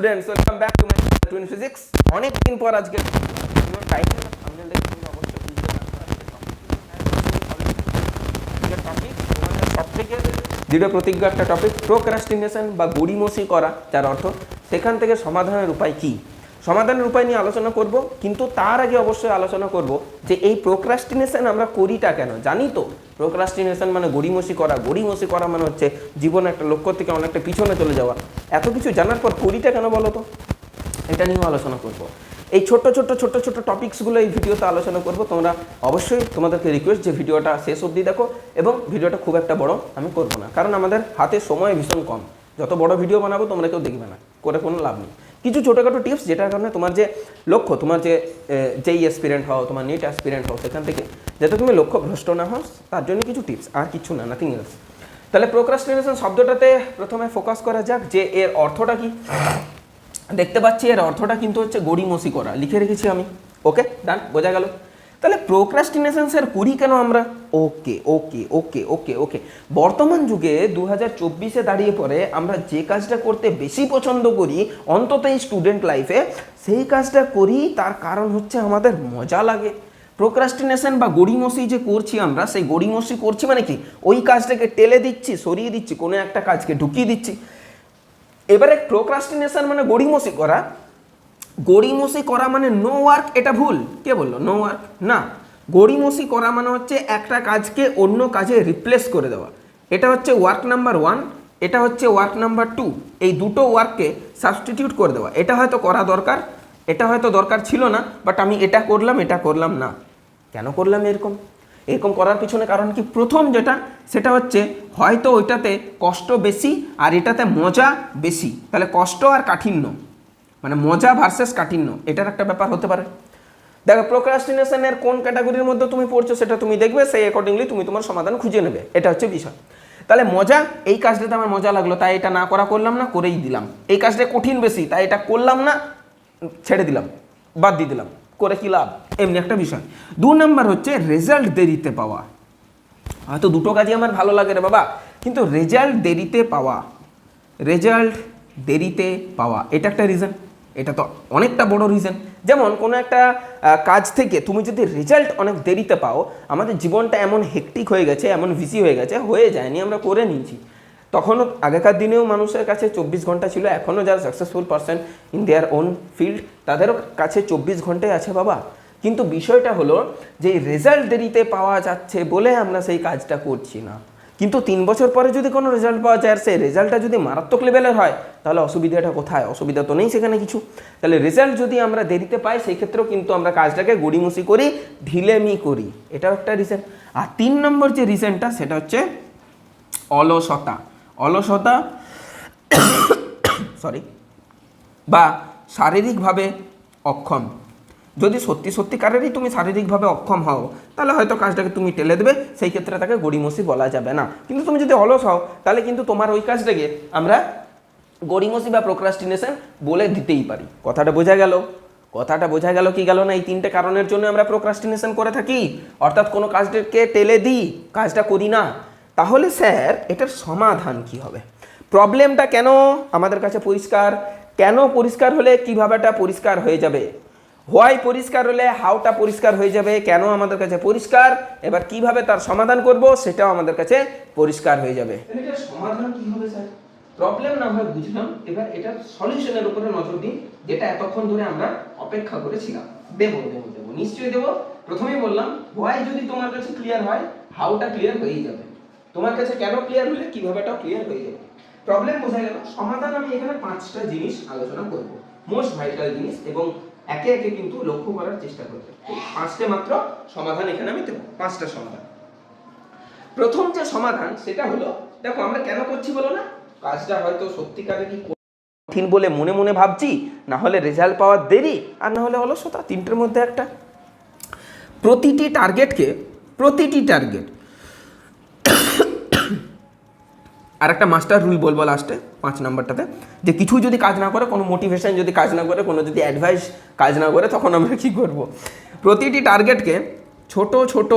Students welcome back to my twin physics অনেক দিন পর আজকে টপিক তোমাদের সবথেকে দৃঢ় প্রতিজ্ঞ একটা টপিক প্রোক্রাস্টিনেশন বা গড়িমসি করা, যার অর্থ সেখান থেকে সমাধানের উপায় কি? সমাধানের উপায় নিয়ে আলোচনা করব, কিন্তু তার আগে অবশ্যই আলোচনা করব যে এই প্রোক্রাস্টিনেশন আমরা করিটা কেন? জানি তো? প্রোক্রাস্টিনেশন মানে গড়িমসি করা। গড়িমসি করা মানে হচ্ছে জীবনে একটা লক্ষ্য থেকে অনেকটা পিছনে চলে যাওয়া। এত কিছু জানার পর করিটা কেন বলো তো? এটা নিয়েও আলোচনা করব। এই ছোট্ট ছোট্ট ছোট্ট ছোট্ট টপিক্সগুলো এই ভিডিওতে আলোচনা করব। তোমরা অবশ্যই তোমাদেরকে রিকোয়েস্ট যে ভিডিওটা শেষ অবধি দেখো এবং ভিডিওটা খুব একটা বড় আমি করব না। কারণ আমাদের হাতে সময় ভীষণ কম। যত বড় ভিডিও বানাবো তোমরা কেউ দেখবে না। করে কোনো লাভ নেই। কিছু ছোটোখাটো টিপস যেটার কারণে তোমার যে লক্ষ্য, তোমার যে যেই অ্যাসপিরেন্ট হও, তোমার নিট অ্যাসপিরেন্ট হও, সেখান থেকে যাতে তুমি লক্ষ্য ভ্রষ্ট না হস তার জন্য কিছু টিপস আর কিছু না নাথিং এলস তাহলে প্রোক্রাস্টিনেশন শব্দটাতে প্রথমে ফোকাস করা যাক যে এর অর্থটা কি। দেখতে পাচ্ছি এর অর্থটা কিন্তু হচ্ছে গড়িমসি করা, লিখে রেখেছি আমি। ওকে ডান বোঝা গেল। তাহলে প্রোক্রাস্টিনেশন স্যার করি কেন আমরা? ওকে ওকে ওকে ওকে ওকে বর্তমান যুগে দু হাজার চব্বিশে দাঁড়িয়ে পরে আমরা যে কাজটা করতে বেশি পছন্দ করি, অন্তত এই স্টুডেন্ট লাইফে সেই কাজটা করি, তার কারণ হচ্ছে আমাদের মজা লাগে। প্রোক্রাস্টিনেশন বা গড়িমসি যে করছি আমরা, সেই গড়িমসি করছি মানে কি? ওই কাজটাকে টেলে দিচ্ছি, সরিয়ে দিচ্ছি, কোনো একটা কাজকে ঢুকিয়ে দিচ্ছি। এবারে প্রোক্রাস্টিনেশন মানে গড়িমসি করা গড়িমসি করা মানে নো ওয়ার্ক এটা ভুল। কে বলল? নো ওয়ার্ক না। গড়িমসি করা মানে হচ্ছে একটা কাজকে অন্য কাজে রিপ্লেস করে দেওয়া। এটা হচ্ছে ওয়ার্ক নাম্বার ওয়ান এটা হচ্ছে ওয়ার্ক নাম্বার টু এই দুটো ওয়ার্ককে সাবস্টিটিউট করে দেওয়া। এটা হয়তো করা দরকার, এটা হয়তো দরকার ছিল না বাট আমি এটা করলাম এটা করলাম না। কেন করলাম এরকম? এরকম করার পিছনে কারণ কি? প্রথম যেটা, সেটা হচ্ছে হয়তো ওইটাতে কষ্ট বেশি আর এটাতে মজা বেশি। তাহলে কষ্ট আর কাঠিন্য। মানে মজা ভার্সেস কাঠিন্য, এটার একটা ব্যাপার হতে পারে। দেখো প্রোক্রাস্টিনেশনের কোন ক্যাটাগরির মধ্যে তুমি পড়ছো সেটা তুমি দেখবে, সেই অ্যাকর্ডিংলি তুমি তোমার সমাধান খুঁজে নেবে, এটা হচ্ছে বিষয়। তাহলে মজা, এই কাজটাতে আমার মজা লাগল, তাই এটা না করা করলাম না, করেই দিলাম। এই কাজটা কঠিন বেশি, তাই এটা করলাম না, ছেড়ে দিলাম, বাদ দিয়ে দিলাম, করে কি লাভ? এমনি একটা বিষয়। দু নম্বর হচ্ছে রেজাল্ট দেরিতে পাওয়া। হয়তো দুটো কাজই আমার ভালো লাগে রে বাবা, কিন্তু রেজাল্ট দেরিতে পাওয়া রেজাল্ট দেরিতে পাওয়া, এটা একটা রিজন এটা তো অনেকটা বড় রিজন যেমন কোনো একটা কাজ থেকে তুমি যদি রেজাল্ট অনেক দেরিতে পাও, আমাদের জীবনটা এমন হেকটিক হয়ে গেছে, এমন বিজি হয়ে গেছে, হয়ে যায়নি, আমরা করে নিয়েছি। তখনও আগেকার দিনেও মানুষের কাছে চব্বিশ ঘণ্টা ছিল, এখনও যারা successful person in their own field তাদেরও কাছে চব্বিশ ঘন্টায় আছে বাবা। কিন্তু বিষয়টা হলো যে রেজাল্ট দেরিতে পাওয়া যাচ্ছে বলে আমরা সেই কাজটা করছি না। কিন্তু তিন বছর পরে যদি কোনো রেজাল্ট পাওয়া যায় আর সেই রেজাল্টটা যদি মারাত্মক লেভেলের হয়, তাহলে অসুবিধাটা কোথায়? অসুবিধা তো নেই সেখানে কিছু। তাহলে রেজাল্ট যদি আমরা দেরিতে পাই, সেই ক্ষেত্রেও কিন্তু আমরা কাজটাকে গড়িমসি করি, ঢিলেমি করি। এটাও একটা রিজন আর তিন নম্বর যে রিজনটা সেটা হচ্ছে অলসতা। অলসতা সরি বা শারীরিকভাবে অক্ষম। যদি সত্যি সত্যিকারেরই তুমি শারীরিকভাবে অক্ষম হও, তাহলে হয়তো কাজটাকে তুমি টেলে দেবে, সেই ক্ষেত্রে তাকে গড়িমসি বলা যাবে না। কিন্তু তুমি যদি অলস হও, তাহলে কিন্তু তোমার ওই কাজটাকে আমরা গড়িমসি বা প্রোক্রাস্টিনেশন বলে দিতেই পারি। কথাটা বোঝা গেল? কথাটা বোঝা গেল কি গেল না? এই তিনটে কারণের জন্য আমরা প্রোক্রাস্টিনেশন করে থাকি। অর্থাৎ কোনো কাজটাকে টেলে দিই, কাজটা করি না। তাহলে স্যার, এটার সমাধান কি হবে? প্রবলেমটা কেন আমাদের কাছে পরিষ্কার? কেন পরিষ্কার হলে কীভাবে এটা পরিষ্কার হয়ে যাবে? হোয়াই পরিষ্কার হলে হাউটা পরিষ্কার হয়ে যাবে। কেন আমাদের কাছে পরিষ্কার? এবার কীভাবে তার সমাধান করব সেটাও আমাদের কাছে পরিষ্কার হয়ে যাবে। সমাধান কি হবে স্যার? প্রবলেম না হয় বুঝলাম। এবার এটার সলিউশনের উপরে নজর দিন, যেটা এতক্ষণ ধরে আমরা অপেক্ষা করেছিলাম। দেবো দেবো দেবো, নিশ্চয়ই দেবো। প্রথমেই বললাম, হোয়াই যদি তোমার কাছে ক্লিয়ার হয় হাউটা ক্লিয়ার হয়েই যাবে। তোমার কাছে কেন ক্লিয়ার হলে কীভাবে এটাও ক্লিয়ার হয়ে যাবে? প্রবলেম বোঝা গেল। সমাধান আমি এখানে পাঁচটা জিনিস আলোচনা করব। মোস্ট ভাইটাল জিনিস এবং একে একে কিন্তু লক্ষ্য করার চেষ্টা করব পাঁচটা মাত্র সমাধান এখানে আমি দেবো, পাঁচটা সমাধান। প্রথম যে সমাধান, সেটা হলো, দেখো আমরা কেন করছি বলো না? কাজটা হয়তো সত্যিকারে কি কঠিন বলে মনে মনে ভাবছি, না হলে রেজাল্ট পাওয়ার দেরি, আর না হলে অলসতা তিনটের মধ্যে একটা। প্রতিটি টার্গেটকে প্রতিটি টার্গেট আর একটা মাস্টার রুল বলব লাস্টে পাঁচ নাম্বারটাতে, যে কিছু যদি কাজ না করে, কোনো মোটিভেশন যদি কাজ না করে, কোনো যদি অ্যাডভাইস কাজ না করে, তখন আমরা কী করব? প্রতিটি টার্গেটকে ছোট ছোট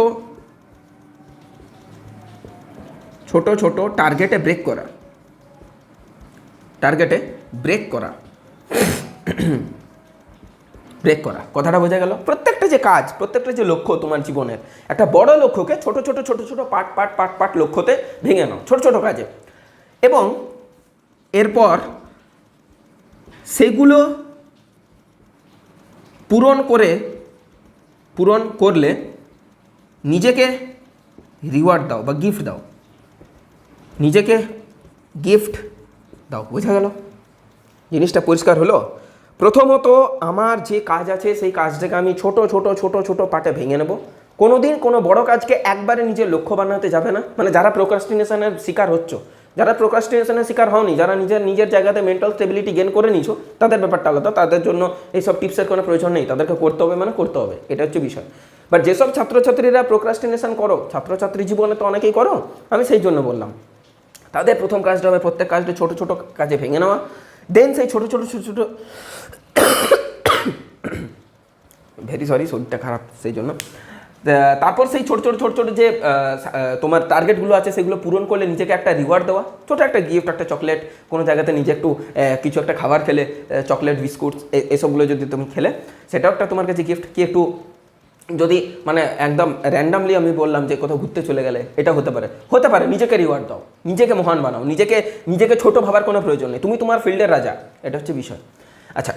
ছোট ছোট টার্গেটে ব্রেক করা। টার্গেটে ব্রেক করা। ব্রেক করা। কথাটা বোঝা গেল? প্রত্যেকটা যে কাজ, প্রত্যেকটা যে লক্ষ্য তোমার জীবনের, একটা বড় লক্ষ্যকে ছোট ছোট ছোট ছোট পাট পাট পাট পাট লক্ষ্যতে ভেঙে নাও। ছোট ছোট কাজে। এবং এরপর সেগুলো পূরণ করে, পূরণ করলে নিজেকে রিওয়ার্ড দাও বা গিফট দাও। নিজেকে গিফট দাও, বোঝা গেল? জিনিসটা পরিষ্কার হলো? প্রথমত আমার যে কাজ আছে, সেই কাজটাকে আমি ছোট ছোট ছোট ছোট পাটে ভেঙে নেব। কোনো দিন কোনো বড় কাজকে একবারে নিজের লক্ষ্য বানাতে যাবে না। মানে যারা প্রোক্রাস্টিনেশনের শিকার হচ্ছ যারা প্রোক্রাস্টিনেশনের শিকার হওনি, যারা নিজের নিজের জায়গাতে মেন্টাল স্টেবিলিটি গেন করে নিছো, তাদের ব্যাপারটা আলাদা। তাদের জন্য এইসব টিপসের কোনো প্রয়োজন নেই। তাদেরকে করতে হবে মানে করতে হবে। এটা হচ্ছে বিষয়। বাট যেসব ছাত্রছাত্রীরা প্রোক্রাস্টিনেশন করো, ছাত্রছাত্রী জীবনে তো অনেকেই করো, আমি সেই জন্য বললাম। তাদের প্রথম কাজটা হবে প্রত্যেক কাজটা ছোটো ছোটো কাজে ভেঙে নেওয়া। দেন সেই ছোটো ছোটো ছোটো ছোটো ভেরি সরি শরীরটা খারাপ, সেই জন্য। তারপর সেই ছোট ছোট ছোট ছোট যে তোমার টার্গেটগুলো আছে সেগুলো পূরণ করলে নিজেকে একটা রিওয়ার্ড দেওয়া। ছোট একটা গিফট একটা চকলেট কোনো জায়গাতে নিজে একটু কিছু একটা খাবার খেলে চকলেট বিস্কুট এসবগুলো যদি তুমি খেলে, সেটাও একটা তোমার কাছে গিফট কি একটু, যদি মানে একদম র্যান্ডামলি আমি বললাম যে কোথাও ঘুরতে চলে গেলে, এটা হতে পারে। হতে পারে, নিজেকে রিওয়ার্ড দাও, নিজেকে মহান বানাও, নিজেকে নিজেকে ছোট ভাবার কোনো প্রয়োজন নেই। তুমি তোমার ফিল্ডের রাজা, এটা হচ্ছে বিষয়। আচ্ছা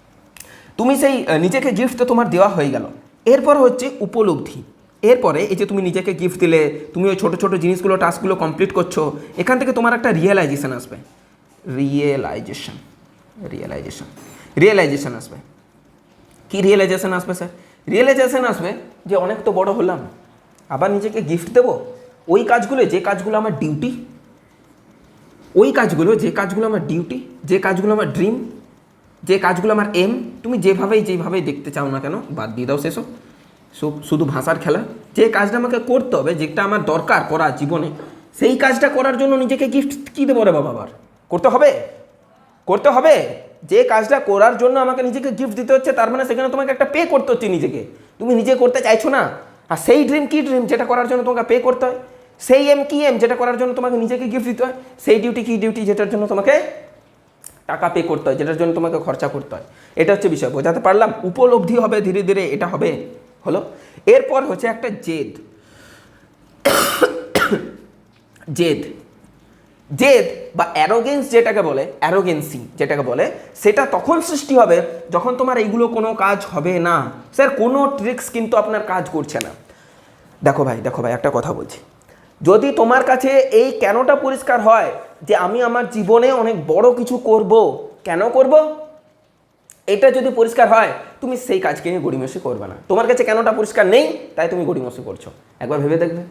তুমি সেই নিজেকে গিফট তো তোমার দেওয়া হয়ে গেল। এরপর হচ্ছে উপলব্ধি। এরপরে এই যে তুমি নিজেকে গিফট দিলে, তুমি ওই ছোটো ছোটো জিনিসগুলো টাস্কগুলো কমপ্লিট করছ, এখান থেকে তোমার একটা রিয়েলাইজেশান আসবে। রিয়েলাইজেশন রিয়েলাইজেশন রিয়েলাইজেশান আসবে। কি রিয়েলাইজেশান আসবে স্যার রিয়েলাইজেশান আসবে যে অনেক তো বড় হলাম, আবার নিজেকে গিফট দেবো? ওই কাজগুলো, যে কাজগুলো আমার ডিউটি ওই কাজগুলো, যে কাজগুলো আমার ডিউটি যে কাজগুলো আমার ড্রিম যে কাজগুলো আমার এম তুমি যেভাবেই যেভাবেই দেখতে চাও না কেন, বাদ দিয়ে দাও সেসব। শুধু ভাষার খেলা। যে কাজটা আমাকে করতে হবে, যেটা আমার দরকার করা জীবনে, সেই কাজটা করার জন্য নিজেকে গিফট কী দেবো রে বাবা আবার? করতে হবে? করতে হবে? যে কাজটা করার জন্য আমাকে নিজেকে গিফট দিতে হচ্ছে, তার মানে সেখানে তোমাকে একটা পে করতে হচ্ছে নিজেকে। তুমি নিজে করতে চাইছো না? আর সেই ড্রিম কি ড্রিম যেটা করার জন্য তোমাকে পে করতে হয়। সেই এম কি এম যেটা করার জন্য তোমাকে নিজেকে গিফট দিতে হয়। সেই ডিউটি কি ডিউটি যেটার জন্য তোমাকে টাকা পে করতে হয়, যেটার জন্য তোমাকে খরচা করতে হয়। এটা হচ্ছে বিষয়, বোঝাতে পারলাম? উপলব্ধি হবে, ধীরে ধীরে এটা হবে, হলো? এরপর হচ্ছে একটা জেদ। জেদ। জেদ বা অ্যারোগেন্স যেটাকে বলে অ্যারোগেন্সি যেটাকে বলে, সেটা তখন সৃষ্টি হবে যখন তোমার এইগুলো কোনো কাজ হবে না। স্যার, কোনো ট্রিক্স কিন্তু আপনার কাজ করছে না। দেখো ভাই দেখো ভাই, একটা কথা বলছি। যদি তোমার কাছে এই কেনটা পরিষ্কার হয় যে আমি আমার জীবনে অনেক বড় কিছু করব, কেন করব? এটা যদি পরিষ্কার হয়, তুমি সেই কাজকে নিয়ে গড়িমসি করবে না। তোমার কাছে কেনটা পরিষ্কার নেই, তাই তুমি গড়িমসি করছ। একবার ভেবে দেখবে।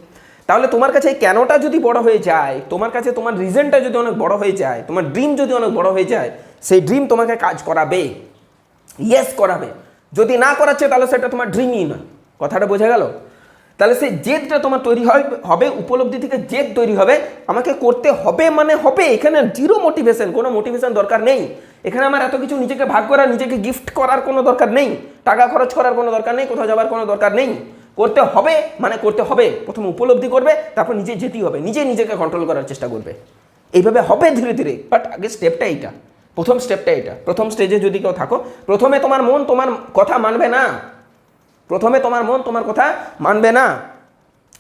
তাহলে তোমার কাছে এই কেনটা যদি বড় হয়ে যায়, তোমার কাছে তোমার রিজনটা যদি অনেক বড় হয়ে যায়, তোমার ড্রিম যদি অনেক বড় হয়ে যায়, সেই ড্রিম তোমাকে কাজ করাবে। ইয়েস করাবে। যদি না করাচ্ছে, তাহলে সেটা তোমার ড্রিমই না কথাটা বোঝা গেল? তাহলে সেই জেদটা তোমার তৈরি হয়, হবে, উপলব্ধি থেকে জেদ তৈরি হবে, আমাকে করতে হবে মানে হবে, এখানে জিরো মোটিভেশন কোনো মোটিভেশন দরকার নেই। এখানে আমার এত কিছু নিজেকে ভাগ করা, নিজেকে গিফট করার কোনো দরকার নেই, টাকা খরচ করার কোনো দরকার নেই, কোথাও যাওয়ার কোনো দরকার নেই। করতে হবে মানে করতে হবে, প্রথমে উপলব্ধি করবে, তারপর নিজে যেতেই হবে, নিজে নিজেকে কন্ট্রোল করার চেষ্টা করবে। এইভাবে হবে ধীরে ধীরে বাট আগে স্টেপটা এইটা, প্রথম স্টেপটা এটা প্রথম স্টেজে যদি কেউ থাকো, প্রথমে তোমার মন তোমার কথা মানবে না। প্রথমে তোমার মন তোমার কথা মানবে না।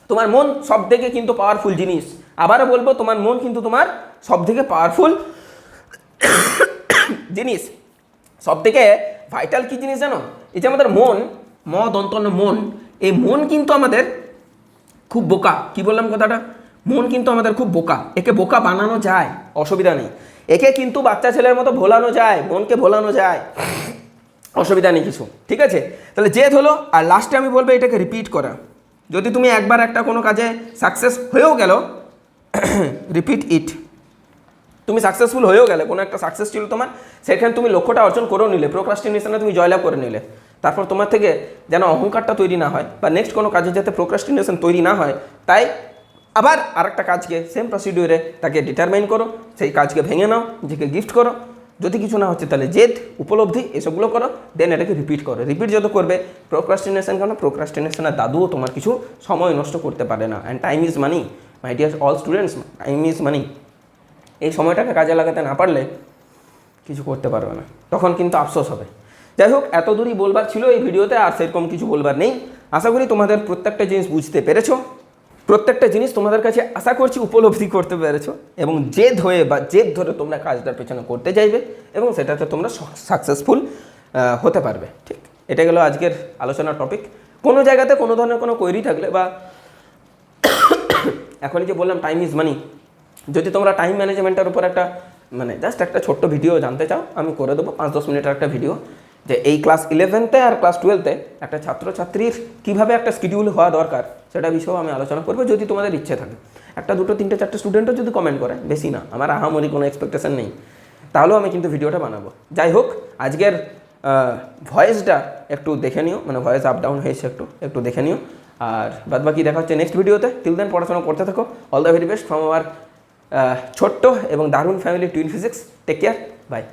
তোমার মন সব থেকে কিন্তু পাওয়ারফুল জিনিস। আবারও বলব, তোমার মন কিন্তু তোমার সব থেকে পাওয়ারফুল জিনিস। সব থেকে ভাইটাল কি জিনিস জানো? এই যে আমাদের মন ম দন্তন্য মন, এই মন কিন্তু আমাদের খুব বোকা। কি বললাম কথাটা? মন কিন্তু আমাদের খুব বোকা। একে বোকা বানানো যায়, অসুবিধা নেই। একে কিন্তু বাচ্চা ছেলের মতো ভোলানো যায়, মনকে ভোলানো যায়। অসুবিধা নেই কিছু, ঠিক আছে? তাহলে জেদ হলো, আর লাস্টে আমি বলব এটাকে রিপিট করা। যদি তুমি একবার একটা কোনো কাজে সাকসেস হয়েও গেল রিপিট ইট তুমি সাকসেসফুল হয়েও গেলে, কোনো একটা সাকসেস ছিল তোমার, সেখানে তুমি লক্ষ্যটা অর্জন করেও নিলে প্রোক্রাস্টিনেশনে তুমি জয়লাভ করে নিলে। তারপর তোমার থেকে যেন অহংকারটা তৈরি না হয়, বা নেক্সট কোনো কাজে যাতে প্রোক্রাস্টিনেশন তৈরি না হয়, তাই আবার আরেকটা কাজকে সেম প্রসিডিউরে তাকে ডিটারমাইন করো, সেই কাজকে ভেঙে নাও, নিজেকে গিফট করো। যদি কিছু না হচ্ছে, তাহলে জেদ, উপলব্ধি, এসবগুলো করো দেন এটাকে রিপিট করো। রিপিট যত করবে প্রোক্রাস্টিনেশন কেন? প্রোক্রাস্টিনেশনের দাদুও তোমার কিছু সময় নষ্ট করতে পারে না। And time is money my dear all students time is money এই সময়টাকে কাজে লাগাতে না পারলে কিছু করতে পারবে না। তখন কিন্তু আফসোস হবে। যাই হোক এত দূরই বলবার ছিল এই ভিডিওতে, আর সেরকম কিছু বলবার নেই। আশা করি তোমাদের প্রত্যেকটা জিনিস বুঝতে পেরেছ। প্রত্যেকটা জিনিস তোমাদের কাছে আশা করছি উপলব্ধি করতে পেরেছ এবং জেদ হয়ে বা জেদ ধরে তোমরা কাজটার পেছনে করতে চাইবে এবং সেটাতে তোমরা সাকসেসফুল হতে পারবে। ঠিক। এটা গেল আজকের আলোচনার টপিক কোনো জায়গাতে কোনো ধরনের কোনো কোয়েরি থাকলে বা এখনই যে বললাম টাইম ইজ মানি যদি তোমরা টাইম ম্যানেজমেন্টের উপর একটা মানে জাস্ট একটা ছোট্ট ভিডিও জানতে চাও, আমি করে দেবো। পাঁচ দশ মিনিটের একটা ভিডিও যে এই ক্লাস ইলেভেনতে আর ক্লাস টুয়েলভে একটা ছাত্রছাত্রীর কীভাবে একটা শিডিউল হওয়া দরকার, সেটা বিষয়েও আমি আলোচনা করব যদি তোমাদের ইচ্ছে থাকে। একটা দুটো, তিনটে, চারটে স্টুডেন্টও যদি কমেন্ট করে, বেশি না, আমার আহামরি কোনো এক্সপেকটেশন নেই। তাহলেও আমি কিন্তু ভিডিওটা বানাবো। যাই হোক, আজকের ভয়েসটা একটু দেখে নিও মানে ভয়েস আপ ডাউন হয়েছে একটু একটু দেখে নিও। আর বাদ বাকি দেখা হচ্ছে নেক্সট ভিডিওতে টিল দেন পড়াশোনা করতে থাকো। All the very best from আমার ছোট্ট এবং দারুণ family twin physics take care bye